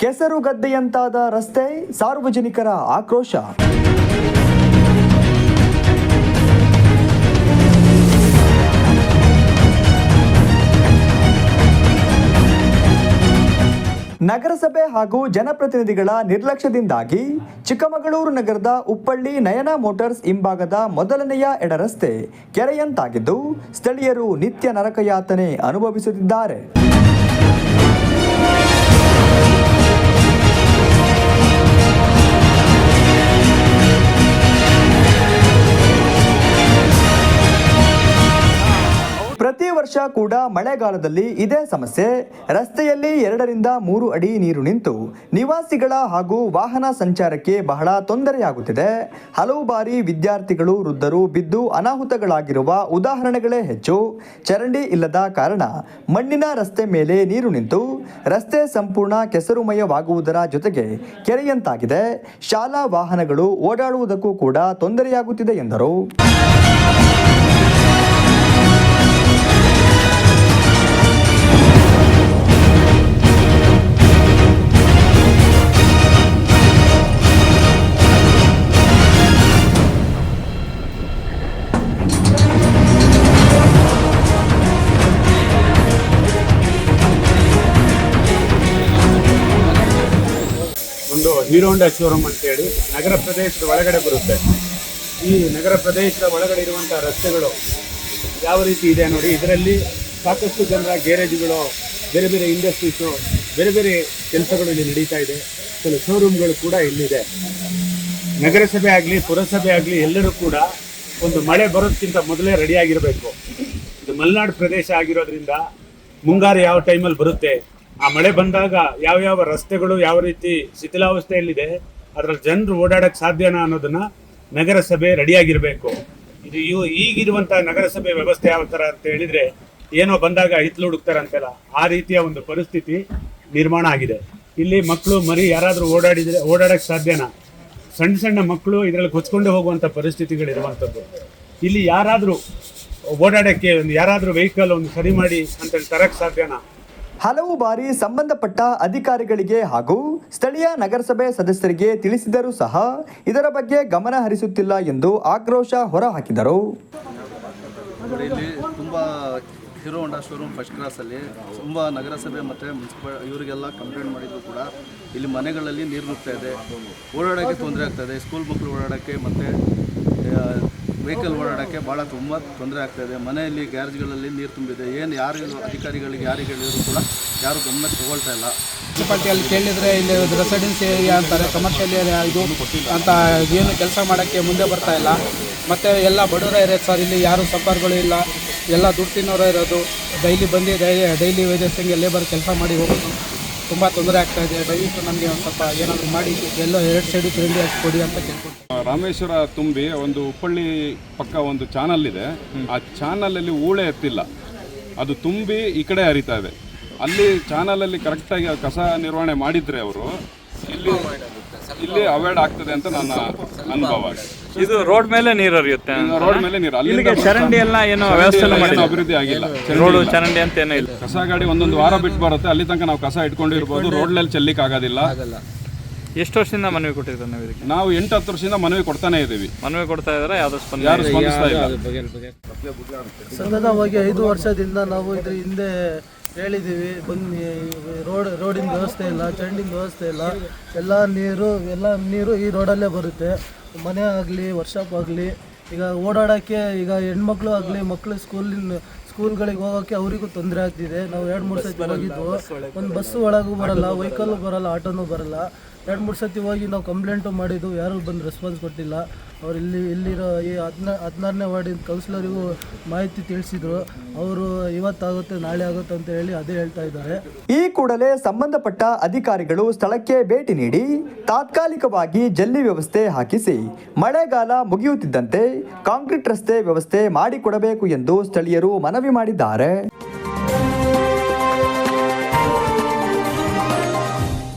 ಕೆಸರು ಗದ್ದೆಯಂತಾದ ರಸ್ತೆ ಸಾರ್ವಜನಿಕರ ಆಕ್ರೋಶ. ನಗರಸಭೆ ಹಾಗೂ ಜನಪ್ರತಿನಿಧಿಗಳ ನಿರ್ಲಕ್ಷ್ಯದಿಂದಾಗಿ ಚಿಕ್ಕಮಗಳೂರು ನಗರದ ಉಪ್ಪಳ್ಳಿ ನಯನ ಮೋಟಾರ್ಸ್ ಹಿಂಭಾಗದ ಮೊದಲನೆಯ ಎಡರಸ್ತೆ ಕೆರೆಯಂತಾಗಿದ್ದು, ಸ್ಥಳೀಯರು ನಿತ್ಯ ನರಕಯಾತನೆ ಅನುಭವಿಸುತ್ತಿದ್ದಾರೆ. ವರ್ಷ ಕೂಡ ಮಳೆಗಾಲದಲ್ಲಿ ಇದೇ ಸಮಸ್ಯೆ. ರಸ್ತೆಯಲ್ಲಿ ಎರಡರಿಂದ ಮೂರು ಅಡಿ ನೀರು ನಿಂತು ನಿವಾಸಿಗಳ ಹಾಗೂ ವಾಹನ ಸಂಚಾರಕ್ಕೆ ಬಹಳ ತೊಂದರೆಯಾಗುತ್ತಿದೆ. ಹಲವು ಬಾರಿ ವಿದ್ಯಾರ್ಥಿಗಳು, ವೃದ್ಧರು ಬಿದ್ದು ಅನಾಹುತಗಳಾಗಿರುವ ಉದಾಹರಣೆಗಳೇ ಹೆಚ್ಚು. ಚರಂಡಿ ಇಲ್ಲದ ಕಾರಣ ಮಣ್ಣಿನ ರಸ್ತೆ ಮೇಲೆ ನೀರು ನಿಂತು ರಸ್ತೆ ಸಂಪೂರ್ಣ ಕೆಸರುಮಯವಾಗುವುದರ ಜೊತೆಗೆ ಕೆರೆಯಂತಾಗಿದೆ. ಶಾಲಾ ವಾಹನಗಳು ಓಡಾಡುವುದಕ್ಕೂ ಕೂಡ ತೊಂದರೆಯಾಗುತ್ತಿದೆ ಎಂದರು. ಹೀರೋ ಹೋಂಡಾ ಶೋರೂಮ್ ಅಂತೇಳಿ ನಗರ ಪ್ರದೇಶದ ಒಳಗಡೆ ಬರುತ್ತೆ. ಈ ನಗರ ಪ್ರದೇಶದ ಒಳಗಡೆ ಇರುವಂಥ ರಸ್ತೆಗಳು ಯಾವ ರೀತಿ ಇದೆ ನೋಡಿ, ಇದರಲ್ಲಿ ಸಾಕಷ್ಟು ಜನರ ಗ್ಯಾರೇಜ್ಗಳು, ಬೇರೆ ಬೇರೆ ಇಂಡಸ್ಟ್ರೀಸು, ಬೇರೆ ಬೇರೆ ಕೆಲಸಗಳು ಇಲ್ಲಿ ನಡೀತಾ ಇದೆ. ಕೆಲವು ಶೋರೂಮ್ಗಳು ಕೂಡ ಇಲ್ಲಿದೆ. ನಗರಸಭೆ ಆಗಲಿ, ಪುರಸಭೆ ಆಗಲಿ ಎಲ್ಲರೂ ಕೂಡ ಒಂದು ಮಳೆ ಬರೋದಕ್ಕಿಂತ ಮೊದಲೇ ರೆಡಿಯಾಗಿರಬೇಕು ಇದು ಮಲೆನಾಡು ಪ್ರದೇಶ ಆಗಿರೋದ್ರಿಂದ ಮುಂಗಾರು ಯಾವ ಟೈಮಲ್ಲಿ ಬರುತ್ತೆ? ಆ ಮಳೆ ಬಂದಾಗ ಯಾವ ರಸ್ತೆಗಳು ಯಾವ ರೀತಿ ಶಿಥಿಲಾವಸ್ಥೆಯಲ್ಲಿದೆ, ಅದರಲ್ಲಿ ಜನರು ಓಡಾಡಕ್ಕೆ ಸಾಧ್ಯನಾ ಅನ್ನೋದನ್ನ ನಗರಸಭೆ ರೆಡಿಯಾಗಿರಬೇಕು. ಇದು ಇವು ಈಗಿರುವಂತಹ ನಗರಸಭೆ ವ್ಯವಸ್ಥೆ ಯಾವ ಥರ ಅಂತ ಹೇಳಿದ್ರೆ, ಏನೋ ಬಂದಾಗ ಹಿತ್ಲು ಹುಡುಕ್ತಾರಂತೆಲ್ಲ, ಆ ರೀತಿಯ ಒಂದು ಪರಿಸ್ಥಿತಿ ನಿರ್ಮಾಣ ಆಗಿದೆ. ಇಲ್ಲಿ ಮಕ್ಕಳು ಮರಿ ಯಾರಾದರೂ ಓಡಾಡಿದ್ರೆ ಓಡಾಡಕ್ಕೆ ಸಾಧ್ಯನಾ? ಸಣ್ಣ ಸಣ್ಣ ಮಕ್ಕಳು ಇದರಲ್ಲಿ ಕೊಚ್ಕೊಂಡು ಹೋಗುವಂಥ ಪರಿಸ್ಥಿತಿಗಳಿರುವಂಥದ್ದು ಇಲ್ಲಿ ಯಾರಾದರೂ ಓಡಾಡಕ್ಕೆ ಒಂದು ಯಾರಾದರೂ ವೆಹಿಕಲ್ ಒಂದು ಸರಿ ಮಾಡಿ ಅಂತೇಳಿ ತರಕ್ಕೆ ಸಾಧ್ಯನಾ? ಹಲವು ಬಾರಿ ಸಂಬಂಧಪಟ್ಟ ಅಧಿಕಾರಿಗಳಿಗೆ ಹಾಗೂ ಸ್ಥಳೀಯ ನಗರಸಭೆ ಸದಸ್ಯರಿಗೆ ತಿಳಿಸಿದರೂ ಸಹ ಇದರ ಬಗ್ಗೆ ಗಮನ ಹರಿಸುತ್ತಿಲ್ಲ ಎಂದು ಆಕ್ರೋಶ ಹೊರಹಾಕಿದರು. ಹೀರೋ ಹೊಂಡಾ ಶೋರೂಮ್ ಫಸ್ಟ್ ಕ್ಲಾಸಲ್ಲಿ ತುಂಬ ನಗರಸಭೆ ಮತ್ತು ಮುನ್ಸಿಪಲ್ ಇವರಿಗೆಲ್ಲ ಕಂಪ್ಲೇಂಟ್ ಮಾಡಿದ್ರು ಕೂಡ ಇಲ್ಲಿ ಮನೆಗಳಲ್ಲಿ ನೀರು ನುಗ್ತಾ ಇದೆ. ಓಡಾಡೋಕ್ಕೆ ತೊಂದರೆ ಆಗ್ತಾಯಿದೆ ಸ್ಕೂಲ್ ಮಕ್ಕಳು ಓಡಾಡೋಕ್ಕೆ ಮತ್ತು ವೆಹಿಕಲ್ ಓಡಾಡೋಕ್ಕೆ ಭಾಳ ತುಂಬ ತೊಂದರೆ ಆಗ್ತಾಯಿದೆ ಮನೆಯಲ್ಲಿ ಗ್ಯಾರೇಜ್ಗಳಲ್ಲಿ ನೀರು ತುಂಬಿದೆ. ಏನು ಯಾರು ಅಧಿಕಾರಿಗಳಿಗೆ ಯಾರಿಗೆ ಹೇಳಿದ್ರು ಕೂಡ ಯಾರು ಗಮನ ತಗೊಳ್ತಾ ಇಲ್ಲ. ಮುನ್ಸಿಪಾಲ್ಟಿಯಲ್ಲಿ ಕೇಳಿದರೆ ಇಲ್ಲಿ ರೆಸಿಡೆನ್ಸಿ ಏರಿಯಾ ಅಂತಾರೆ ಕಮರ್ಷಿಯಲ್ ಏರಿಯಾ ಇದು ಅಂತ ಏನು ಕೆಲಸ ಮಾಡೋಕ್ಕೆ ಮುಂದೆ ಬರ್ತಾ ಇಲ್ಲ. ಮತ್ತು ಎಲ್ಲ ಬಡವರ ಇರೋದು ಸರ್, ಇಲ್ಲಿ ಯಾರು ಸಂಪರ್ಕಗಳು ಇಲ್ಲ. ಎಲ್ಲ ದುಡ್ಡು ತಿನ್ನೋರೇ ಇರೋದು. ಡೈಲಿ ಬಂದು ಡೈಲಿ ವೇಜಸ್ ಹಿಂಗೆ ಲೇಬರ್ ಕೆಲಸ ಮಾಡಿ ಹೋಗೋದು. ತುಂಬ ತೊಂದರೆ ಆಗ್ತಾ ಇದೆ ದಯವಿಟ್ಟು ನಮಗೆ ಒಂದು ಸ್ವಲ್ಪ ಏನಾದರೂ ಮಾಡಿ ಎಲ್ಲ ಎರಡು ಸೈಡು ತಿರುಗಿ ಹಾಕಿ ಕೊಡಿ ಅಂತ ಕೇಳ್ಕೊಂಡು ರಾಮೇಶ್ವರ ತುಂಬಿ ಒಂದು ಉಪ್ಪಳ್ಳಿ ಪಕ್ಕ ಒಂದು ಚಾನಲ್ ಇದೆ. ಆ ಚಾನಲಲ್ಲಿ ಊಳೆ ಎತ್ತಿಲ್ಲ. ಅದು ತುಂಬಿ ಈ ಕಡೆ ಹರಿತಾ ಇದೆ. ಅಲ್ಲಿ ಚಾನಲಲ್ಲಿ ಕರೆಕ್ಟಾಗಿ ಕಸ ನಿರ್ವಹಣೆ ಮಾಡಿದರೆ ಅವರು ಇಲ್ಲಿ ಇಲ್ಲಿ ಅವಾಯ್ಡ್ ಆಗ್ತದೆ ಅಂತ ನನ್ನ ಅನುಭವ ಇದು ರೋಡ್ ಮೇಲೆ ನೀರು ಹರಿಯುತ್ತೆ ರೋಡ್ ಮೇಲೆ ನೀರು ಅಲ್ಲಿಗೆ ಚರಂಡಿ ಎಲ್ಲ ಏನು ವ್ಯವಸ್ಥೆ ಏನು ಅಭಿವೃದ್ಧಿ ಆಗಿಲ್ಲ. ರೋಡ್ ಚರಂಡಿ ಅಂತ ಏನೋ ಇಲ್ಲ. ಕಸ ಗಾಡಿ ಒಂದೊಂದು ವಾರ ಬಿಟ್ಟು ಬರುತ್ತೆ ಅಲ್ಲಿ ತನಕ ನಾವು ಕಸ ಇಟ್ಕೊಂಡಿರ್ಬೋದು ರೋಡ್ನಲ್ಲಿ ಚೆಲ್ಲಿಕ್ ಆಗೋದಿಲ್ಲ. ಎಷ್ಟು ವರ್ಷದಿಂದ ಮನವಿ ಕೊಟ್ಟಿದ್ರು ನೀವು ಇದಕ್ಕೆ? ನಾವು ಎಂಟು ಹತ್ತು ವರ್ಷದಿಂದ ಮನವಿ ಕೊಡ್ತಾನೆ ಇದ್ದೀವಿ. ಮನವಿ ಕೊಡ್ತಾ ಇದ್ರೆ ಯಾವ್ದು ಸ್ಪಂದನೆ ಯಾರು ಸ್ಪಂದಿಸ್ತಾ ಇಲ್ಲ. ಸತತವಾಗಿ ಐದು ವರ್ಷದಿಂದ ನಾವು ಇದ್ರ ಹಿಂದೆ ಹೇಳಿದ್ದೀವಿ ಬನ್ನಿ ರೋಡ್ ರೋಡಿನ ವ್ಯವಸ್ಥೆ ಇಲ್ಲ ಚರಂಡಿನ ವ್ಯವಸ್ಥೆ ಇಲ್ಲ ಎಲ್ಲ ನೀರು ಎಲ್ಲ ನೀರು ಈ ರೋಡಲ್ಲೇ ಬರುತ್ತೆ. ಮನೆ ಆಗಲಿ ವರ್ಷಾಪ್ ಆಗಲಿ ಈಗ ಓಡಾಡೋಕ್ಕೆ ಈಗ ಹೆಣ್ಮಕ್ಳು ಆಗಲಿ ಮಕ್ಕಳು ಸ್ಕೂಲಿನ ಸ್ಕೂಲ್ಗಳಿಗೆ ಹೋಗೋಕ್ಕೆ ಅವರಿಗೂ ತೊಂದರೆ ಆಗ್ತಿದೆ. ನಾವು ಎರಡು ಮೂರು ಸತಿ ಹೋಗಿದ್ವು. ಒಂದು ಬಸ್ಸು ಒಳಗೂ ಬರಲ್ಲ ವೆಹಿಕಲ್ಲು ಬರಲ್ಲ ಆಟೋನೂ ಬರಲ್ಲ. ಎರಡು ಮೂರು ಸತಿ ಹೋಗಿ ನಾವು ಕಂಪ್ಲೇಂಟು ಮಾಡಿದ್ದು, ಯಾರೂ ಬಂದು ರೆಸ್ಪಾನ್ಸ್ ಕೊಟ್ಟಿಲ್ಲ. ಅವ್ರು ಇಲ್ಲಿ, ಇಲ್ಲಿರೋ ಈ ಹದಿನಾ, ಹದಿನಾರನೇ ವಾರ್ಡಿನ ಕೌನ್ಸಿಲರಿಗೂ ಮಾಹಿತಿ ತಿಳಿಸಿದ್ರು. ಅವರು ಇವತ್ತಾಗುತ್ತೆ, ನಾಳೆ ಆಗುತ್ತೆ ಅಂತ ಹೇಳಿ ಅದೇ ಹೇಳ್ತಾ ಇದ್ದಾರೆ. ಈ ಕೂಡಲೇ ಸಂಬಂಧಪಟ್ಟ ಅಧಿಕಾರಿಗಳು ಸ್ಥಳಕ್ಕೆ ಭೇಟಿ ನೀಡಿ, ತಾತ್ಕಾಲಿಕವಾಗಿ ಜಲ್ಲಿ ವ್ಯವಸ್ಥೆ ಹಾಕಿಸಿ, ಮಳೆಗಾಲ ಮುಗಿಯುತ್ತಿದ್ದಂತೆ ಕಾಂಕ್ರೀಟ್ ರಸ್ತೆ ವ್ಯವಸ್ಥೆ ಮಾಡಿಕೊಡಬೇಕು ಎಂದು ಸ್ಥಳೀಯರು ಮನವಿ ಮಾಡಿದ್ದಾರೆ.